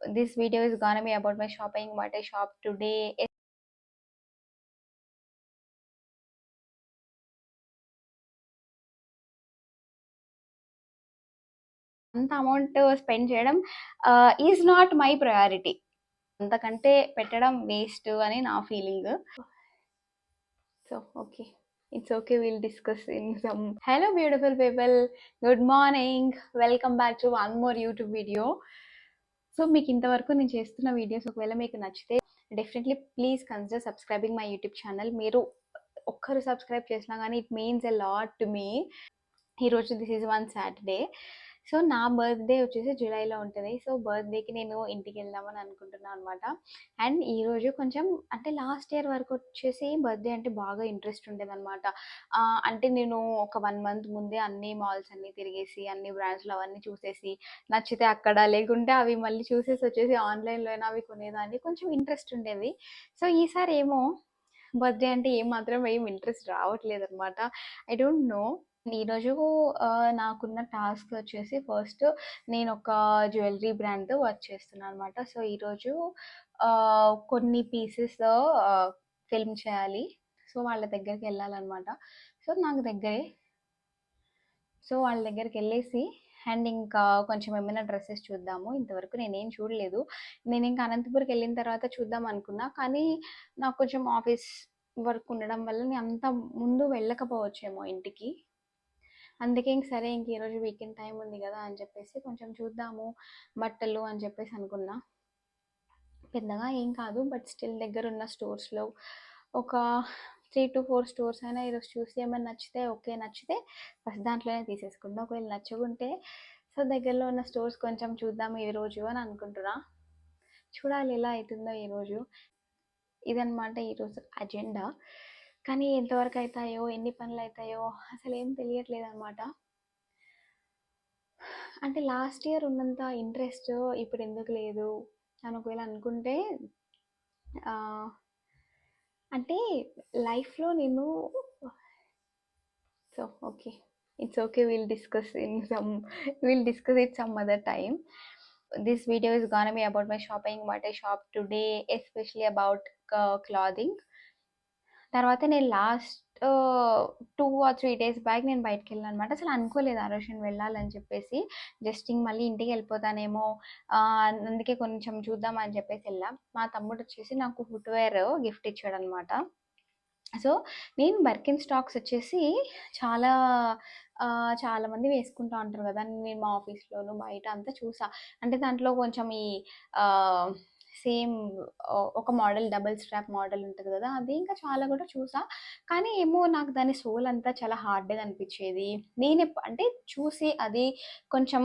This video is gonna be about my shopping, what I shop today. అంత amount spend చేయడం is not my priority అంతకంటే పెట్టడం waste అని నా feeling so okay it's okay will discuss in some hello beautiful people good morning welcome back to one more YouTube video so మీకు ఇంతవరకు నేను చేస్తున్న వీడియోస్ ఒకవేళ మీకు నచ్చితే definitely please consider subscribing my YouTube channel. మీరు ఒక్కరు సబ్స్క్రైబ్ చేసినా కానీ it means a lot to me. ఈరోజు this is one Saturday. So నా బర్త్‌డే వచ్చేసి జూలైలో ఉంటుంది సో బర్త్‌డేకి నేను ఇంటికి వెళ్దామని అనుకుంటున్నాను అనమాట. అండ్ ఈరోజు కొంచెం అంటే లాస్ట్ ఇయర్ వరకు వచ్చేసి బర్త్‌డే అంటే బాగా ఇంట్రెస్ట్ ఉండేదనమాట. అంటే నేను ఒక వన్ మంత్ ముందే అన్ని మాల్స్ అన్నీ తిరిగేసి, అన్ని బ్రాండ్స్‌లో అవన్నీ చూసేసి, నచ్చితే అక్కడ లేకుంటే అవి మళ్ళీ చూసేసి వచ్చేసి ఆన్‌లైన్‌లో అయినా అవి కొనేదాన్ని. కొంచెం ఇంట్రెస్ట్ ఉండేది. సో ఈసారి ఏమో బర్త్‌డే అంటే ఏమాత్రం ఏం ఇంట్రెస్ట్ రావట్లేదు అనమాట ఐ డోంట్ నో. ఈరోజు నాకున్న టాస్క్ వచ్చేసి ఫస్ట్ నేను ఒక జ్యువెలరీ బ్రాండ్‌తో వర్క్ చేస్తున్నాను అనమాట. సో ఈరోజు కొన్ని పీసెస్ ఫిల్మ్ చేయాలి. సో వాళ్ళ దగ్గరికెళ్ళాలనమాట. సో నాకు దగ్గరే. సో వాళ్ళ దగ్గరికెళ్ళేసి అండ్ ఇంకా కొంచెం ఏమైనా డ్రెస్సెస్ చూద్దాము. ఇంతవరకు నేనేం చూడలేదు. నేను ఇంకా అనంతపూర్కి వెళ్ళిన తర్వాత చూద్దాం అనుకున్నా. కానీ నాకు కొంచెం ఆఫీస్ వర్క్ ఉండడం వల్ల నేను అంత ముందు వెళ్ళకపోవచ్చేమో ఇంటికి. అందుకే ఇంక సరే ఇంక ఈరోజు వీకెండ్ టైం ఉంది కదా అని చెప్పేసి కొంచెం చూద్దాము బట్టలు అని చెప్పేసి అనుకున్నా. పెద్దగా ఏం కాదు. బట్ స్టిల్ దగ్గర ఉన్న స్టోర్స్‌లో ఒక 3-4 స్టోర్స్ అయినా ఈరోజు చూసి ఏమైనా నచ్చితే ఓకే. నచ్చితే ఫస్ట్ దాంట్లోనే తీసేసుకుందాం ఒకవేళ నచ్చకుంటే సో దగ్గరలో ఉన్న స్టోర్స్ కొంచెం చూద్దాం ఈరోజు అని అనుకుంటున్నా. చూడాలి ఎలా అవుతుందో ఈరోజు. ఇదనమాట ఈరోజు అజెండా. కానీ ఎంతవరకు అవుతాయో ఎన్ని పనులు అవుతాయో అసలు ఏం తెలియట్లేదు తెలియట్లేదనమాట. అంటే లాస్ట్ ఇయర్ ఉన్నంత ఇంట్రెస్ట్ ఇప్పుడు ఎందుకు లేదు అని ఒకవేళ అనుకుంటే అంటే లైఫ్‌లో నేను so okay. It's okay. Will discuss in some will discuss it some other time. This video is gonna be about my shopping, what I shop today especially about క తర్వాత నేను last two or three days back నేను బయటికెళ్ళాననమాట. అసలు అనుకోలేదు ఆ రోజు వెళ్ళాలని చెప్పేసి. జస్ట్ ఇంక మళ్ళీ ఇంటికి వెళ్ళిపోతానేమో అందుకే కొంచెం చూద్దాం అని చెప్పేసి వెళ్ళాం మా తమ్ముడు వచ్చేసి నాకు ఫుట్‌వేర్ గిఫ్ట్ ఇచ్చాడు అనమాట సో నేను బర్కిన్ స్టాక్స్ వచ్చేసి చాలా చాలామంది వేసుకుంటా ఉంటారు కదా నేను మా ఆఫీస్‌లోను బయట అంతా చూసా. అంటే దాంట్లో కొంచెం ఈ సేమ్ ఒక మోడల్ డబుల్ స్ట్రాప్ మోడల్ ఉంటుంది కదా అది ఇంకా చాలా కూడా చూసా. కానీ ఏమో నాకు దాని సోల్ అంతా చాలా హార్డ్‌గా అనిపించేది నేను అంటే చూసి అది కొంచెం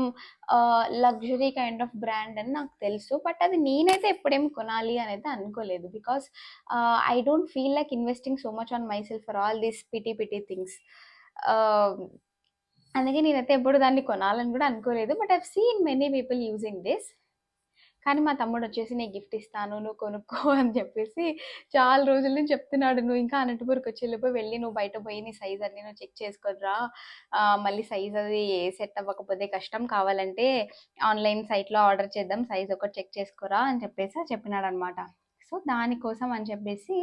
లగ్జరీ కైండ్ ఆఫ్ బ్రాండ్ అని నాకు తెలుసు. బట్ అది నేనైతే ఎప్పుడేం కొనాలి అనేది అనుకోలేదు. Because I don't feel like investing so much on myself for all these petty petty things. అందుకే నేనైతే ఎప్పుడు దాన్ని కొనాలని కూడా అనుకోలేదు. But I've seen many people using this. కానీ మా తమ్ముడు వచ్చేసి నేను గిఫ్ట్ ఇస్తాను. నువ్వు కొనుక్కో" అని చెప్పేసి చాలా రోజుల నుంచి చెప్తున్నాడు. "నువ్వు ఇంకా అనంతపూర్‌కొచ్చేలోపు వెళ్ళి నువ్వు బయట పోయి నీ సైజ్ అన్ని నువ్వు చెక్ చేసుకోరా మళ్ళీ సైజ్ అది సెట్ అవ్వకపోతే కష్టం. కావాలంటే ఆన్‌లైన్ సైట్‌లో ఆర్డర్ చేద్దాం. సైజ్ ఒకటి చెక్ చేసుకోరా" అని చెప్పేసి చెప్పినాడనమాట. సో దానికోసం అని చెప్పేసి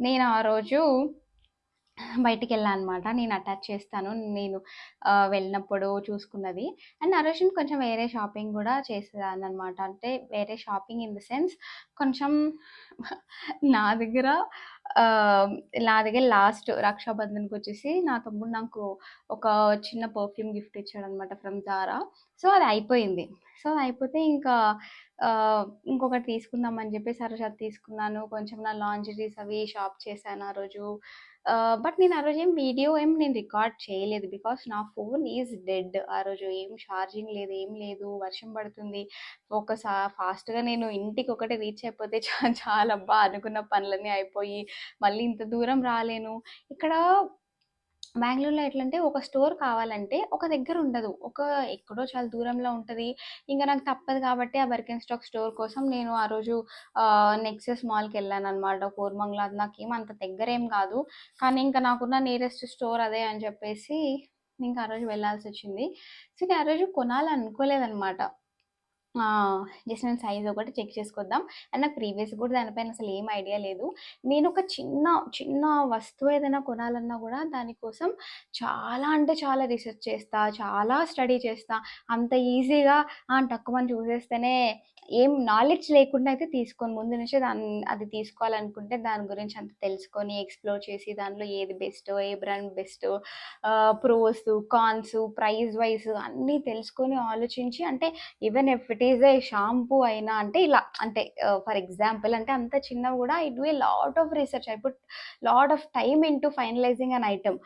నేను ఆ రోజు బయటికి వెళ్ళా అనమాట. నేను అటాచ్ చేస్తాను. నేను వెళ్ళినప్పుడు చూసుకున్నది. అండ్ ఆ కొంచెం వేరే షాపింగ్ కూడా చేసేదాన్ని అనమాట అంటే వేరే షాపింగ్ ఇన్ ద సెన్స్ కొంచెం నా దగ్గర నా దగ్గర లాస్ట్ రక్షాబంధన్‌కొచ్చేసి నా తమ్ముడు నాకు ఒక చిన్న పర్ఫ్యూమ్ గిఫ్ట్ ఇచ్చాడు అనమాట ఫ్రమ్ జారా. సో అది అయిపోయింది. సో అయిపోతే ఇంకా ఇంకొకటి తీసుకుందాం అని చెప్పేసి ఆ రోజు అది తీసుకున్నాను. కొంచెం నా లాంజరీస్ అవి షాప్ చేశాను ఆ రోజు. బట్ నేను ఆ రోజు ఏం వీడియో ఏం నేను రికార్డ్ చేయలేదు. బికాస్ నా ఫోన్ ఈజ్ డెడ్. ఆ రోజు ఏం ఛార్జింగ్ లేదు. ఏం లేదు. వర్షం పడుతుంది. ఫోకస్ ఫాస్ట్‌గా నేను ఇంటికి ఒకటి రీచ్ అయిపోతే చా చాలబ్బా అనుకున్న పనులన్నీ అయిపోయి మళ్ళీ ఇంత దూరం రాలేను. ఇక్కడ బెంగుళూరులో ఎట్లంటే ఒక స్టోర్ కావాలంటే ఒక దగ్గర ఉండదు. ఒక ఎక్కడో చాలా దూరంలో ఉంటుంది ఇంకా నాకు తప్పదు కాబట్టి ఆ బర్కెన్ స్టాక్ స్టోర్ కోసం నేను ఆ రోజు మాల్కి వెళ్ళాను మాల్‌కెళ్ళాననమాట. కోరమంగళ అది నాకేం అంత దగ్గరేం కాదు. కానీ ఇంక నాకున్న నియరెస్ట్ స్టోర్ అదే అని చెప్పేసి ఇంకా ఆ రోజు వెళ్ళాల్సి వచ్చింది సో, నేను ఆ రోజు కొనాలనుకోలేదనమాట. జస్ట్ నేను సైజ్ ఒకటి చెక్ చేసుకొద్దాం. అండ్ నాకు ప్రీవియస్ కూడా దానిపైన అసలు ఏం ఐడియా లేదు. నేను ఒక చిన్న చిన్న వస్తువు ఏదైనా కొనాలన్నా కూడా దానికోసం చాలా అంటే చాలా రీసెర్చ్ చేస్తా చాలా స్టడీ చేస్తా. అంత ఈజీగా తక్కువ చూసేస్తేనే ఏం నాలెడ్జ్ లేకుండా అయితే తీసుకొని. ముందు నుంచి దాన్ని అది తీసుకోవాలనుకుంటే దాని గురించి అంత తెలుసుకొని ఎక్స్ప్లోర్ చేసి దానిలో ఏది బెస్ట్ ఏ brand best pros cons price wise అన్నీ తెలుసుకొని ఆలోచించి అంటే even if it is a shampoo అయినా అంటే ఇలా అంటే ఫర్ ఎగ్జాంపుల్ అంటే అంత చిన్నవి కూడా it do a lot of research I put lot of time in to finalising an item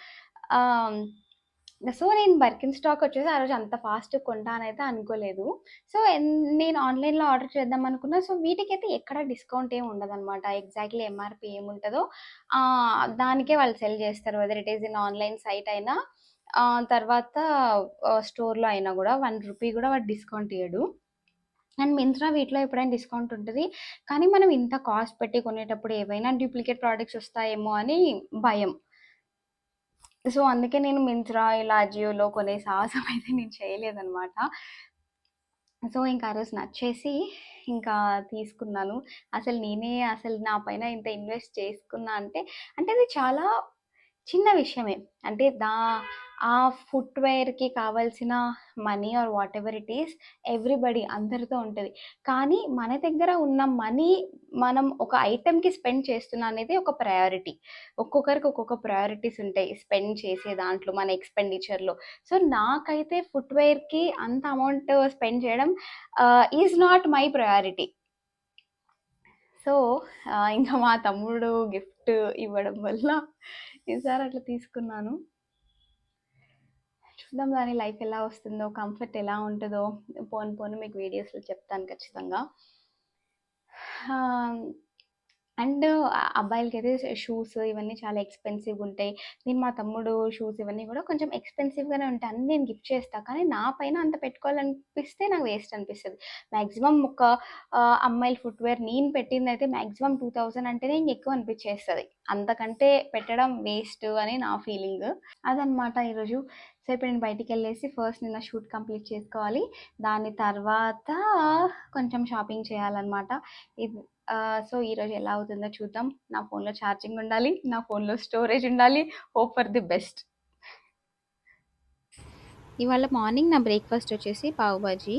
so నేను బర్కిన్ స్టాక్ వచ్చేసి ఆ రోజు అంత ఫాస్ట్ కొంటానైతే అనుకోలేదు. సో నేను ఆన్లైన్లో ఆర్డర్ చేద్దాం అనుకున్నా. సో వీటికైతే ఎక్కడ డిస్కౌంట్ ఏమి ఉండదన్నమాట. ఎగ్జాక్ట్లీ ఎంఆర్పి ఏముంటుందో దానికే వాళ్ళు సెల్ చేస్తారు. Whether it is in online site అయినా తర్వాత స్టోర్లో అయినా కూడా వన్ రూపీ కూడా వాడు డిస్కౌంట్ ఇవ్వడు అండ్ మింత్రా వీటిలో ఎప్పుడైనా డిస్కౌంట్ ఉంటుంది. కానీ మనం ఇంత కాస్ట్ పెట్టి కొనేటప్పుడు ఏవైనా డూప్లికేట్ ప్రోడక్ట్స్ వస్తాయేమో అని భయం. సో అందుకే నేను మింత్రా ఇలా జియోలో కొనే సాహసం అయితే నేను చేయలేదనమాట సో ఇంకా ఆ రోజు నచ్చేసి ఇంకా తీసుకున్నాను. అసలు నేనే అసలు నా పైన ఇంత ఇన్వెస్ట్ చేసుకున్నా అంటే అంటే అది చాలా చిన్న విషయమే. అంటే దా ఆ ఫుట్‌వేర్‌కి కావాల్సిన money or whatever it is everybody అందరితో ఉంటుంది కానీ మన దగ్గర ఉన్న మనీ మనం ఒక ఐటెంకి స్పెండ్ చేస్తున్నా అనేది ఒక ప్రయారిటీ. ఒక్కొక్కరికి ఒక్కొక్క ప్రయారిటీస్ ఉంటాయి. స్పెండ్ చేసే దాంట్లో మన ఎక్స్‌పెండిచర్‌లో. సో, నాకైతే ఫుట్‌వేర్‌కి అంత అమౌంట్ స్పెండ్ చేయడం is not my priority. So, ఇంకా మా తమ్ముడు గిఫ్ట్ ఇవ్వడం వల్ల ఈసారి అట్లా తీసుకున్నాను. చూద్దాం దాని లైఫ్ ఎలా వస్తుందో కంఫర్ట్ ఎలా ఉంటుందో. పోను పోను మీకు వీడియోస్లో చెప్తాను ఖచ్చితంగా. అండ్ అబ్బాయిలకైతే షూస్ ఇవన్నీ చాలా ఎక్స్పెన్సివ్ ఉంటాయి. నేను మా తమ్ముడు షూస్ ఇవన్నీ కూడా కొంచెం ఎక్స్పెన్సివ్గానే ఉంటాయి. అన్ని నేను గిఫ్ట్ చేస్తాను కానీ నా పైన అంత పెట్టుకోవాలనిపిస్తే నాకు వేస్ట్ అనిపిస్తుంది. మ్యాక్సిమం ఒక అమ్మాయిల ఫుట్వేర్ నేను పెట్టింది అయితే మ్యాక్సిమం టూ థౌజండ్ అంటేనే ఎక్కువ అనిపించేస్తుంది. అంతకంటే పెట్టడం వేస్ట్ అని నా ఫీలింగ్. అదనమాట ఈరోజు సో ఇప్పుడు నేను బయటికి వెళ్ళేసి ఫస్ట్ నిన్న షూట్ కంప్లీట్ చేసుకోవాలి. దాని తర్వాత కొంచెం షాపింగ్ చేయాలన్నమాట. ఇది సో ఈరోజు ఎలా అవుతుందో చూద్దాం. నా ఫోన్లో ఛార్జింగ్ ఉండాలి. నా ఫోన్లో స్టోరేజ్ ఉండాలి. Hope for the best. ఇవాళ మార్నింగ్ నా బ్రేక్ఫాస్ట్ వచ్చేసి పావు బాజీ.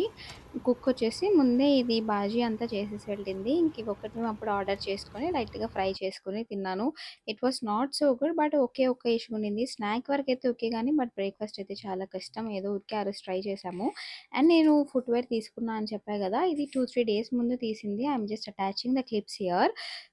కుక్ వచ్చేసి ముందే ఇది బాజీ అంతా చేసేసి వెళ్ళింది. ఇంకొకటి మేము అప్పుడు ఆర్డర్ చేసుకొని లైట్గా ఫ్రై చేసుకొని తిన్నాను. It was not so good but okay okay issue ఉండింది. స్నాక్ వరకు అయితే ఓకే కానీ బట్ బ్రేక్ఫాస్ట్ అయితే చాలా కష్టం. ఏదో ఊరికే ఆ రోజు ట్రై చేసాము అండ్ నేను ఫుట్వేర్ తీసుకున్నా అని చెప్పాను కదా ఇది టూ త్రీ డేస్ ముందు తీసింది. I'm just attaching the clips here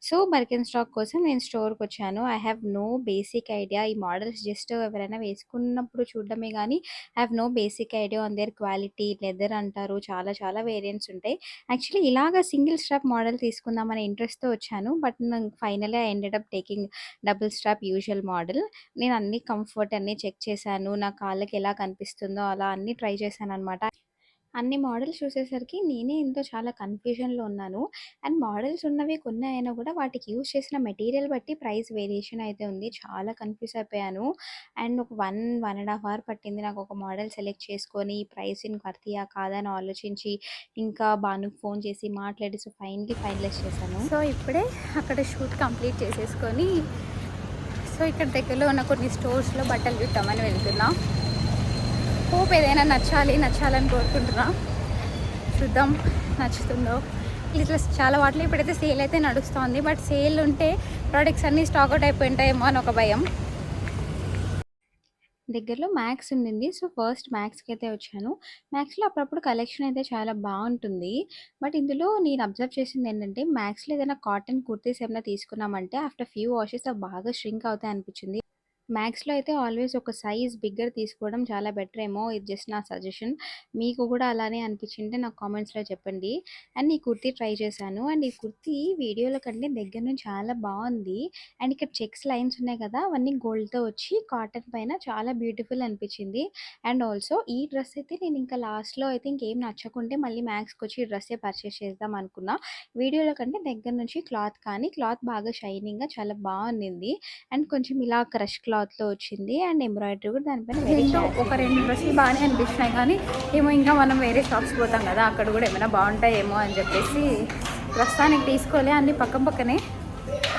so Birkenstock కోసం నేను స్టోర్కి వచ్చాను. I have no basic idea ఈ మోడల్స్ జస్ట్ ఎవరైనా వేసుకున్నప్పుడు చూడడమే కానీ I have no basic idea on their quality leather అంటారు. చాలా చాలా వేరియంట్స్ ఉంటాయి. యాక్చువల్లీ ఇలాగ సింగిల్ స్ట్రాప్ మోడల్ తీసుకుందామనే ఇంట్రెస్ట్తో వచ్చాను. బట్ నేను finally I ended up taking double strap usual model నేను అన్ని కంఫర్ట్ అన్నీ చెక్ చేశాను. నా కాళ్ళకి ఎలా కనిపిస్తుందో అలా అన్నీ ట్రై చేశాను అనమాట అన్ని మోడల్స్ చూసేసరికి నేనే ఎంతో చాలా కన్ఫ్యూజన్లో ఉన్నాను. అండ్ మోడల్స్ ఉన్నవి కొన్ని అయినా కూడా వాటికి యూజ్ చేసిన మెటీరియల్ బట్టి ప్రైస్ వేరియేషన్ అయితే ఉంది. చాలా కన్ఫ్యూజ్ అయిపోయాను. అండ్ ఒక one one and half hour పట్టింది నాకు ఒక మోడల్ సెలెక్ట్ చేసుకొని ప్రైస్ని వర్తియా కాదా అని ఆలోచించి ఇంకా బానుకు ఫోన్ చేసి మాట్లాడి సో ఫైన్లీ ఫైనలైజ్ చేశాను. సో ఇప్పుడే అక్కడ షూట్ కంప్లీట్ చేసేసుకొని సో ఇక్కడ దగ్గరలో ఉన్న కొన్ని స్టోర్స్లో బట్టలు చూద్దామని వెళ్తున్నాం. హోప్ ఏదైనా నచ్చాలి నచ్చాలని కోరుకుంటున్నా. చూద్దాం నచ్చుతుందో. ఇట్లా చాలా వాటిలో ఇప్పుడైతే సేల్ అయితే నడుస్తుంది. బట్ సేల్ ఉంటే ప్రోడక్ట్స్ అన్నీ స్టాక్అవుట్ అయిపోయి ఉంటాయేమో అని ఒక భయం. దగ్గరలో మ్యాక్స్ ఉండింది. సో ఫస్ట్ మ్యాక్స్కి అయితే వచ్చాను. మ్యాక్స్లో అప్పుడప్పుడు కలెక్షన్ అయితే చాలా బాగుంటుంది. బట్ ఇందులో నేను అబ్జర్వ్ చేసింది ఏంటంటే మ్యాక్స్లో ఏదైనా కాటన్ కుర్తీస్ ఏమైనా తీసుకున్నామంటే ఆఫ్టర్ ఫ్యూ వాషెస్ అవి బాగా ష్రింక్ అవుతాయి అనిపించింది. మ్యాథ్స్లో అయితే ఆల్‌వేస్ ఒక సైజ్ బిగ్గర్ తీసుకోవడం చాలా బెటర్ ఏమో. ఇది జస్ట్ నా సజెషన్. మీకు కూడా అలానే అనిపించింటే నాకు కామెంట్స్‌లో చెప్పండి. అండ్ ఈ కుర్తీ ట్రై చేశాను. అండ్ ఈ కుర్తీ వీడియోలో కంటే దగ్గర నుంచి చాలా బాగుంది అండ్ ఇక్కడ చెక్స్ లైన్స్ ఉన్నాయి కదా! అవన్నీ గోల్డ్‌తో వచ్చి కాటన్ పైన చాలా బ్యూటిఫుల్ అనిపించింది. అండ్ ఆల్సో ఈ డ్రెస్ అయితే నేను ఇంకా లాస్ట్‌లో అయితే ఇంకేం నచ్చకుంటే మళ్ళీ వచ్చి ఈ డ్రెస్సే పర్చేస్ చేద్దాం అనుకున్నా. వీడియోలో కంటే దగ్గర నుంచి క్లాత్ కానీ క్లాత్ బాగా షైనింగ్‌గా చాలా బాగుంది అండ్ కొంచెం ఇలా క్రష్ క్లాత్ క్లాత్లో వచ్చింది అండ్ ఎంబ్రాయిడరీ కూడా దానిపైన ఒక రెండు డ్రెస్సులు బాగానే అనిపించినాయి కానీ ఏమో ఇంకా మనం వేరే షాప్స్ పోతాం కదా అక్కడ కూడా ఏమైనా బాగుంటాయేమో అని చెప్పేసి ప్రస్తుతానికి తీసుకోలే అన్ని పక్కన పక్కనే.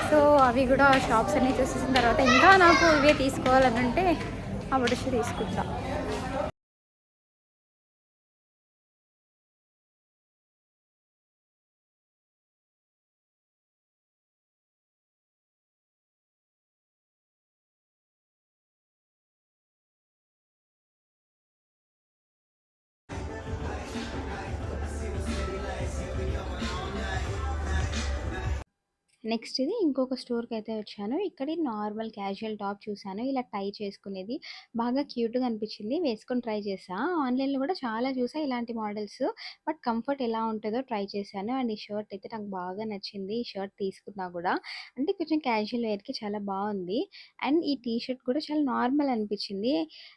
సో అవి కూడా షాప్స్ అన్ని చూసేసిన తర్వాత ఇంకా నాకు ఇవే తీసుకోవాలని ఉంటే అప్పుడు వచ్చి తీసుకుంటా. నెక్స్ట్ ఇది ఇంకొక స్టోర్కి అయితే వచ్చాను. ఇక్కడ నార్మల్ క్యాజువల్ టాప్ చూసాను. ఇలా టై చేసుకునేది. బాగా క్యూట్గా అనిపించింది. వేసుకొని ట్రై చేసా ఆన్లైన్లో కూడా చాలా చూసా ఇలాంటి మోడల్స్. బట్ కంఫర్ట్ ఎలా ఉంటుందో ట్రై చేశాను. అండ్ ఈ షర్ట్ అయితే నాకు బాగా నచ్చింది. ఈ షర్ట్ తీసుకున్నా కూడా. అంటే కొంచెం క్యాజువల్ వేర్కి చాలా బాగుంది. అండ్ ఈ టీ షర్ట్ కూడా చాలా నార్మల్ అనిపించింది.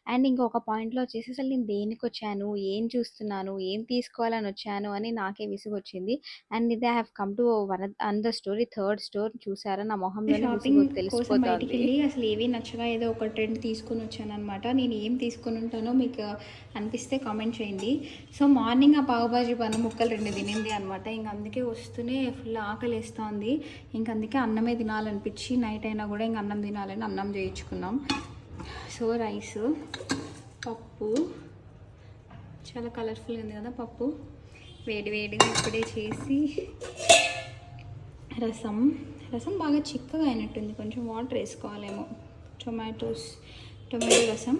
అండ్ ఇంకొక పాయింట్లో వచ్చేసి అసలు నేను దేనికి వచ్చాను? ఏం చూస్తున్నాను? ఏం తీసుకోవాలని వచ్చాను? అని నాకే విసుగు వచ్చింది అండ్ ఇదే have come to one on the story third store చూసారా? నా మొహంలో షాపింగ్ కోసం బయటికి వెళ్ళి అసలు ఏవి నచ్చగా ఏదో ఒక ట్రెండ్ తీసుకొని వచ్చాను అనమాట నేను ఏం తీసుకొని ఉంటానో మీకు అనిపిస్తే కామెంట్ చేయండి. సో మార్నింగ్ ఆ పావుబాజీ పన్ను ముక్కలు రెండు తినింది అనమాట ఇంక అందుకే వస్తూనే ఫుల్ ఆకలి వేస్తుంది ఇంక అందుకే అన్నమే తినాలనిపించి నైట్ అయినా కూడా ఇంక అన్నం తినాలని అన్నం చేయించుకున్నాం. సో రైస్ పప్పు. చాలా కలర్ఫుల్ ఉంది కదా పప్పు. వేడి వేడిగా ఇప్పుడే చేసి రసం. రసం బాగా చిక్కగా అయినట్టుంది. కొంచెం వాటర్ వేసుకోవాలేమో. టొమాటోస్ టొమాటో రసం.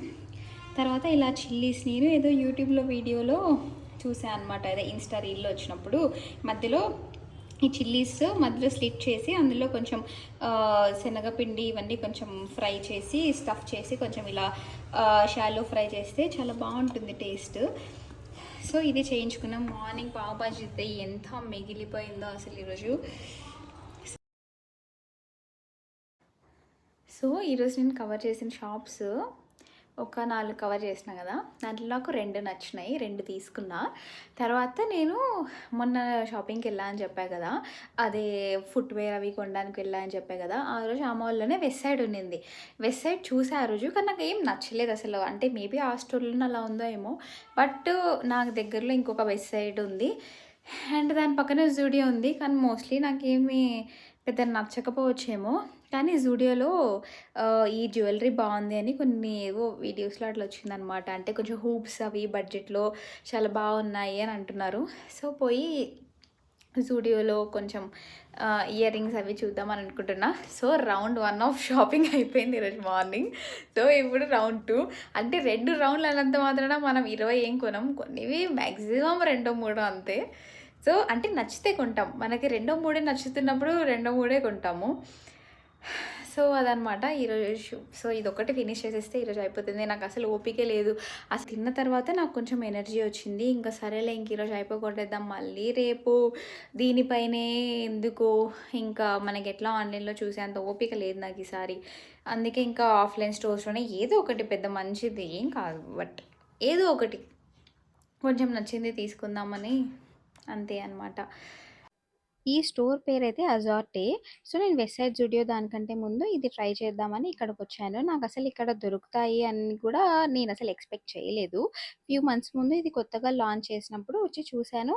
తర్వాత ఇలా చిల్లీస్. నేను ఏదో యూట్యూబ్లో వీడియోలో చూసాను అనమాట అదే ఇన్స్టా రీల్లో వచ్చినప్పుడు. మధ్యలో ఈ చిల్లీస్ మధ్యలో స్లిట్ చేసి అందులో కొంచెం శనగపిండి ఇవన్నీ కొంచెం ఫ్రై చేసి స్టఫ్ చేసి కొంచెం ఇలా షాలో ఫ్రై చేస్తే చాలా బాగుంటుంది టేస్ట్. సో ఇది చేయించుకున్నాం మార్నింగ్ పావుబాజీ అయితే ఎంత మిగిలిపోయిందో అసలు ఈరోజు. సో ఈరోజు నేను కవర్ చేసిన షాప్స్ ఒక నాలుగు కవర్ చేసిన కదా. దాంట్లో నాకు రెండు నచ్చినాయి రెండు తీసుకున్నా. తర్వాత నేను మొన్న షాపింగ్కి వెళ్ళా అని చెప్పా కదా. అదే ఫుట్వేర్ అవి కొనడానికి వెళ్ళా అని చెప్పా కదా. ఆ రోజు ఆ మాల్లోనే వెస్ట్ సైడ్ ఉన్నింది. వెస్ట్ సైడ్ చూసా ఆ రోజు కానీ నాకు ఏం నచ్చలేదు అసలు. అంటే మేబీ ఆ స్టోర్లో అలా ఉందో ఏమో. బట్ నాకు దగ్గరలో ఇంకొక వెస్ట్ సైడ్ ఉంది. అండ్ దాని పక్కన జూడియో ఉంది. కానీ మోస్ట్లీ నాకేమీ పెద్ద నచ్చకపోవచ్చేమో. కానీ జూడియోలో ఈ జ్యువెలరీ బాగుంది అని కొన్ని ఏవో వీడియోస్లో అట్లా వచ్చిందనమాట. అంటే కొంచెం హూప్స్ అవి బడ్జెట్లో చాలా బాగున్నాయి అని అంటున్నారు. సో పోయి జూడియోలో కొంచెం ఇయర్ రింగ్స్ అవి చూద్దామని అనుకుంటున్నా. So round one of shopping అయిపోయింది ఈరోజు మార్నింగ్. సో ఇప్పుడు రౌండ్ టూ. అంటే రెండు రౌండ్లు అన్నంత మాత్రాన మనం ఇరవై ఏం కొనం. కొన్నివి మ్యాక్సిమం రెండో మూడో అంతే. సో అంటే నచ్చితే కొంటాం. మనకి రెండో మూడే నచ్చుతున్నప్పుడు రెండో మూడే కొంటాము. సో అదనమాట ఈరోజు సో ఇది ఒకటి ఫినిష్ చేసేస్తే ఈరోజు అయిపోతుంది. నాకు అసలు ఓపికే లేదు. అసలు తిన్న తర్వాత నాకు కొంచెం ఎనర్జీ వచ్చింది. ఇంకా సరేలే ఇంక ఈరోజు అయిపోగొట్టేద్దాం. మళ్ళీ రేపు దీనిపైనే ఎందుకు ఇంకా మనకి ఎట్లా ఆన్లైన్లో చూసేంత ఓపిక లేదు నాకు ఈసారి. అందుకే ఇంకా ఆఫ్లైన్ స్టోర్స్లోనే ఏదో ఒకటి పెద్ద మంచిది ఏం కాదు. బట్ ఏదో ఒకటి కొంచెం నచ్చింది తీసుకుందామని అంతే అనమాట ఈ స్టోర్ పేరు అయితే అజార్టే. సో నేను వెస్ట్ సైడ్ జుడియో దానికంటే ముందు ఇది ట్రై చేద్దామని ఇక్కడికి వచ్చాను నాకు అసలు ఇక్కడ దొరుకుతాయి అని కూడా నేను అసలు ఎక్స్పెక్ట్ చేయలేదు. ఫ్యూ మంత్స్ ముందు ఇది కొత్తగా లాంచ్ చేసినప్పుడు వచ్చి చూశాను.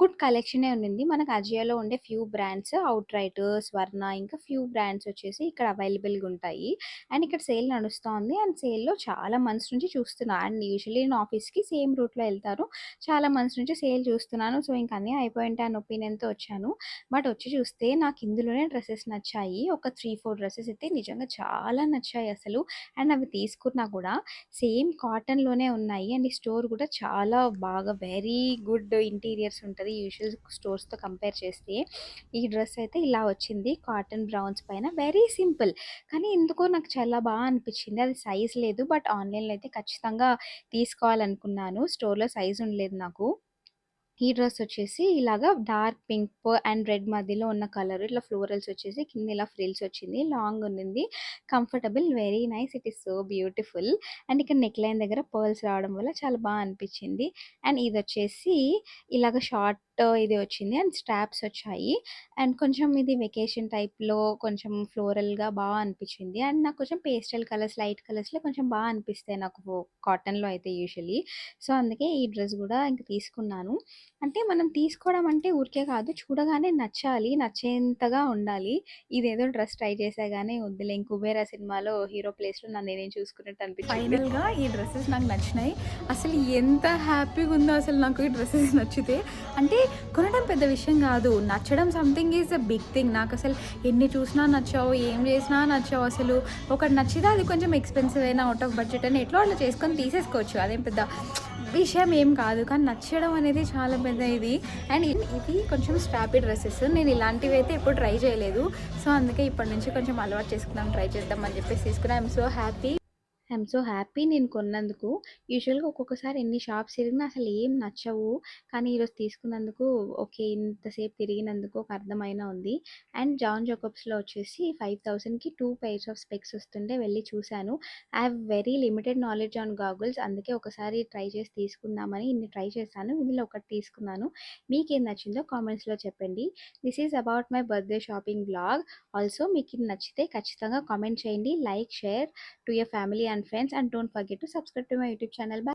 గుడ్ కలెక్షనే ఉండింది. మనకు అజియోలో ఉండే ఫ్యూ బ్రాండ్స్ అవుట్ రైట్ స్వర్ణ ఇంకా ఫ్యూ బ్రాండ్స్ వచ్చేసి ఇక్కడ అవైలబుల్గా ఉంటాయి. అండ్ ఇక్కడ సేల్ నడుస్తోంది. అండ్ సేల్లో చాలా మంత్స్ నుంచి చూస్తున్నాను అండ్ యూజువలీ నేను ఆఫీస్కి సేమ్ రూట్లో వెళ్తాను. చాలా మంత్స్ నుంచి సేల్ చూస్తున్నాను. సో ఇంకా అన్నీ అయిపోయి ఉంటాయి ఒపీనియన్తో వచ్చాను. బట్ వచ్చి చూస్తే నాకు ఇందులోనే డ్రెస్సెస్ నచ్చాయి. ఒక త్రీ ఫోర్ డ్రెస్సెస్ అయితే నిజంగా చాలా నచ్చాయి అసలు. అండ్ అవి తీసుకున్నా కూడా సేమ్ కాటన్లోనే ఉన్నాయి. అండ్ ఈ స్టోర్ కూడా చాలా బాగా వెరీ గుడ్ ఇంటీరియర్స్ ఉంటుంది. యూజువల్ స్టోర్స్తో కంపేర్ చేస్తే ఈ డ్రెస్ అయితే ఇలా వచ్చింది. కాటన్ బ్రౌన్స్ పైన వెరీ సింపుల్. కానీ ఎందుకో నాకు చాలా బాగా అనిపించింది. అది సైజ్ లేదు. బట్ ఆన్లైన్లో అయితే ఖచ్చితంగా తీసుకోవాలనుకున్నాను. స్టోర్లో సైజ్ ఉండలేదు నాకు. ఈ డ్రెస్ వచ్చేసి ఇలాగా డార్క్ పింక్ అండ్ రెడ్ మధ్యలో ఉన్న కలర్ ఇట్లా ఫ్లోరల్స్ వచ్చేసి కింద ఇలా ఫ్రిల్స్ వచ్చింది. లాంగ్ ఉంది comfortable very nice. It is so beautiful. And ఇక్కడ నెక్ లైన్ దగ్గర పర్ల్స్ రావడం వల్ల చాలా బాగా అనిపించింది. అండ్ ఇది వచ్చేసి ఇలాగ షార్ట్ ఇది వచ్చింది. అండ్ స్ట్రాప్స్ వచ్చాయి. అండ్ కొంచెం ఇది వెకేషన్ టైప్లో కొంచెం ఫ్లోరల్గా బాగా అనిపించింది. అండ్ నాకు కొంచెం పేస్టల్ కలర్స్ లైట్ కలర్స్లో కొంచెం బాగా అనిపిస్తాయి నాకు కాటన్లో అయితే యూజువలీ సో అందుకే ఈ డ్రెస్ కూడా ఇంకా తీసుకున్నాను. అంటే మనం తీసుకోవడం అంటే ఊరికే కాదు. చూడగానే నచ్చాలి. నచ్చేంతగా ఉండాలి. ఇదేదో డ్రెస్ ట్రై చేసా కానీ వద్దులే. కుబేరా సినిమాలో హీరో ప్లేస్లో నన్ను నేనేం చూసుకున్నట్టు అనిపించింది. ఫైనల్గా ఈ డ్రెస్సెస్ నాకు నచ్చినాయి. అసలు ఎంత హ్యాపీగా ఉందో అసలు నాకు ఈ డ్రెస్సెస్ నచ్చితే. అంటే కొనడం పెద్ద విషయం కాదు. నచ్చడం something is a big thing నాకు అసలు ఎన్ని చూసినా నచ్చావు ఏం చేసినా నచ్చావు అసలు. ఒకటి నచ్చితే అది కొంచెం ఎక్స్పెన్సివ్ అయినా అవుట్ ఆఫ్ బడ్జెట్ అని ఎట్లా అట్లా చేసుకొని తీసేసుకోవచ్చు. అదేం పెద్ద విషయం ఏం కాదు. కానీ నచ్చడం అనేది చాలా పెద్ద ఇది. అండ్ ఇది కొంచెం స్ట్రాపీ డ్రెస్సెస్ నేను ఇలాంటివి అయితే ఎప్పుడు ట్రై చేయలేదు. సో అందుకే ఇప్పటి నుంచి కొంచెం అలవాటు చేసుకుందాం ట్రై చేద్దాం అని చెప్పేసి తీసుకున్నా. I'm so happy I'm so happy నేను కొన్నందుకు. యూజువల్గా ఒక్కొక్కసారి ఎన్ని షాప్స్ తిరిగినా అసలు ఏం నచ్చవు. కానీ ఈరోజు తీసుకున్నందుకు ఓకే ఇంతసేపు తిరిగినందుకు ఒక అర్థమైన ఉంది. అండ్ జాన్ జోకబ్స్లో వచ్చేసి ఫైవ్ థౌసండ్కి టూ పైర్స్ ఆఫ్ స్పెక్స్ వస్తుంటే వెళ్ళి చూశాను. I have very limited knowledge on goggles. అందుకే ఒకసారి ట్రై చేసి తీసుకుందామని ఇన్ని ట్రై చేశాను. ఇందులో ఒకటి తీసుకున్నాను. మీకేం నచ్చిందో కామెంట్స్లో చెప్పండి. This is about my birthday shopping blog. Also మీకు ఇది నచ్చితే ఖచ్చితంగా కామెంట్ చేయండి. Like share to your family and friends and don't forget to subscribe to my youtube channel. Bye